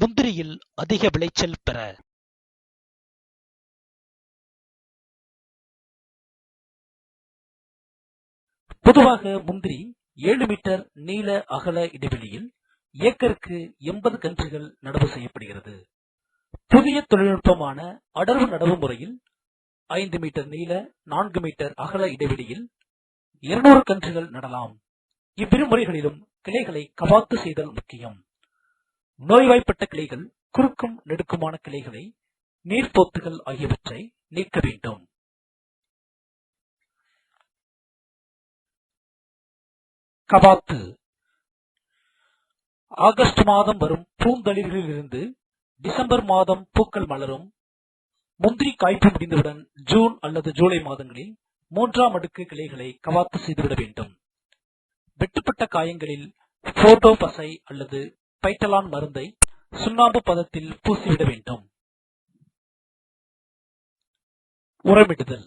முந்திரியில் அதிக விளைச்சல் பெற. பொதுவாக முந்திரி ஏழு மீட்டர் நீள அகல இடைவெளியில் ஏக்கருக்கு எண்பது கன்றுகள் நடவு செய்யப்படுகிறது. புதிய தொழில்நுட்பமான அடர்வு நடவு முறையில் ஐந்து மீட்டர் நீள நான்கு மீட்டர் அகல இடைவெளியில் இருநூறு கன்றுகள் நடலாம். இவ்விரு முறைகளிலும் கிளைகளை கவாத்து செய்தல் முக்கியம். நோய்வாய்ப்பட்ட கிளைகள் குறுக்கும் நெடுக்குமான கிளைகளை நீர்ப்போத்துகள் ஆகியவற்றை நீக்க வேண்டும். கவாத்து ஆகஸ்ட் மாதம் வரும் பூந்தளிர்களிலிருந்து டிசம்பர் மாதம் பூக்கள் மலரும். முந்திரி காய்ப்பு முடிந்தவுடன் ஜூன் அல்லது ஜூலை மாதங்களில் மூன்றாம் அடுக்கு கிளைகளை கவாத்து செய்துவிட வேண்டும். வெட்டுப்பட்ட காயங்களில் போட்டோ பசை அல்லது பைட்டலான் மருந்தை சுண்ணாம்பு பதத்தில் பூசிவிட வேண்டும். உரமிடுதல்.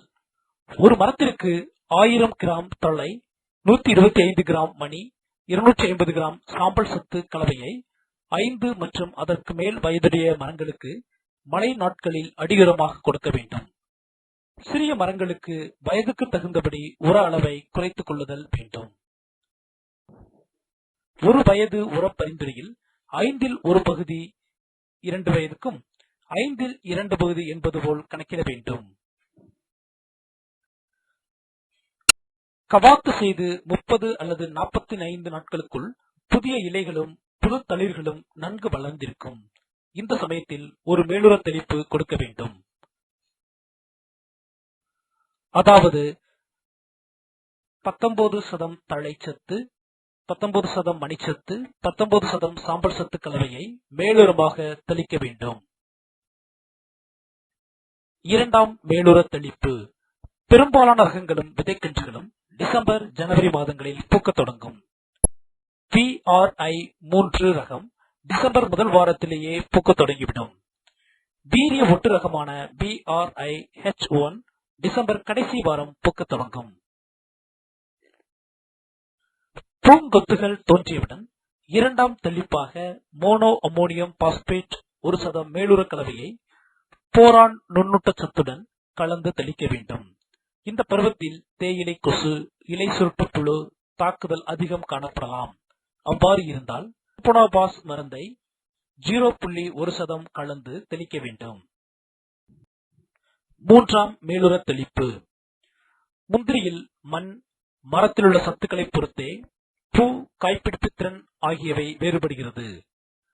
ஒரு மரத்திற்கு ஆயிரம் கிராம் தழை நூத்தி இருபத்தி ஐந்து கிராம் மணி இருநூற்றி ஐம்பது கிராம் சாம்பல் சத்து கலவையை ஐந்து மற்றும் அதற்கு மேல் வயதுடைய மரங்களுக்கு மழை நாட்களில் அடியுரமாக கொடுக்க வேண்டும். சிறிய மரங்களுக்கு வயதுக்கு தகுந்தபடி உர அளவை குறைத்துக் கொள்ளுதல் வேண்டும். ஒரு வயது உர பரிந்துரையில் ஐந்தில் ஒரு பகுதி இரண்டு வயதுக்கும் ஐந்தில் இரண்டு பகுதி என்பது போல் கணக்கிட வேண்டும். கவாத்து செய்து முப்பது அல்லது நாற்பத்தி ஐந்து நாட்களுக்குள் புதிய இலைகளும் புது தளிர்களும் நன்கு வளர்ந்திருக்கும். இந்த சமயத்தில் ஒரு மேலுற தெளிப்பு கொடுக்க வேண்டும். அதாவது பத்தொன்பது சதம் தழைச்சத்து பத்தொன்பது சதம் மணிச்சத்து பத்தொன்பது சதம் சாம்பல் சத்து கலவையை மேலுரமாக தெளிக்க வேண்டும். இரண்டாம் மேலுர தெளிப்பு. பெரும்பாலான ரகங்களும் விதைக்கன்றுகளும் டிசம்பர் ஜனவரி மாதங்களில் பூக்கத் தொடங்கும். பிஆர்ஐ மூன்று ரகம் டிசம்பர் முதல் வாரத்திலேயே பூக்கத் தொடங்கிவிடும். வீரிய ஒட்டு ரகமான பிஆர்ஐ ஹெச் ஒன் டிசம்பர் கடைசி வாரம் பூக்கத் தொடங்கும். பூங்கொத்துகள் தோன்றியவுடன் இரண்டாம் தெளிப்பாக மோனோ அம்மோனியம் பாஸ்பேட் ஒரு சதம் மேலுற கலவையை போரான் நுண்ணுட்ட சத்துடன் கலந்து தெளிக்க வேண்டும். இந்த பருவத்தில் தேயிலை கொசு இலை சுருட்டு புழு தாக்குதல் அதிகம் காணப்படலாம். அவ்வாறு இருந்தால் புனோபாஸ் மருந்தை ஜீரோ புள்ளி ஒரு சதம் கலந்து தெளிக்க வேண்டும். மூன்றாம் மேலுற தெளிப்பு. முந்திரியில் மண் மரத்திலுள்ள சத்துக்களை பொறுத்தே பூ காய்ப்பிடிப்பு திறன் ஆகியவை வேறுபடுகிறது.